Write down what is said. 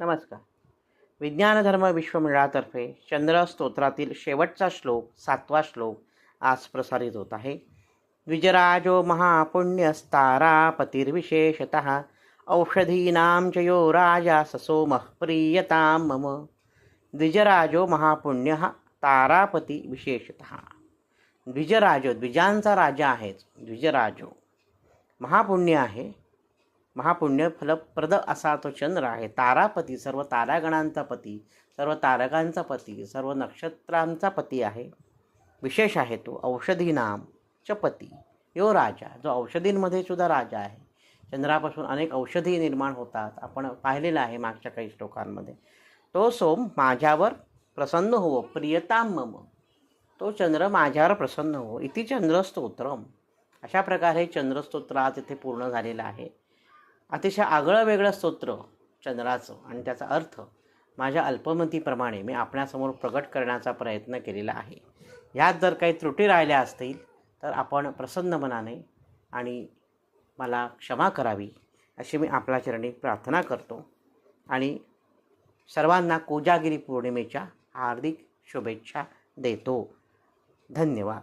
नमस्कार. विज्ञानधर्म विश्वमंडळातर्फे चंद्र स्तोत्रातील शेवटचा श्लोक सातवा श्लोक आज प्रसारित होत आहे. द्विजराजो महापुण्यस्तारापतिर्विशेषत औषधीनां च यो राजा ससोमः प्रीयतां मम. द्विजराजो महापुण्य तारापती विशेषत द्विजराजो द्विजांचा राजा आहेच द्विजराजो. महापुण्य आहे महापुण्य फलप्रद असा तो चंद्र आहे. तारापती सर्व तारागणांचा पती सर्व तारकांचा पती सर्व नक्षत्रांचा पती आहे. विशेष आहे तो औषधीनाम च पती. यो राजा जो औषधींमध्ये सुद्धा राजा आहे. चंद्रापासून अनेक औषधी निर्माण होतात. आपण पाहिलेलं आहे मागच्या काही श्लोकांमध्ये. तो सोम माझ्यावर प्रसन्न होवो प्रियताम मम. तो चंद्र माझ्यावर प्रसन्न हो इति चंद्रस्तोत्रम. अशा प्रकारे चंद्रस्तोत्र आज इथे पूर्ण झालेलं आहे. अतिशय आगळं वेगळं स्तोत्र चंद्राचं आणि त्याचा अर्थ माझ्या अल्पमतीप्रमाणे मी आपणासमोर प्रकट करण्याचा प्रयत्न केलेला आहे. ह्यात जर काही त्रुटी राहिल्या असतील तर आपण प्रसन्न मनाने आणि मला क्षमा करावी अशी मी आपल्या चरणी प्रार्थना करतो. आणि सर्वांना कोजागिरी पौर्णिमेच्या हार्दिक शुभेच्छा देतो. धन्यवाद.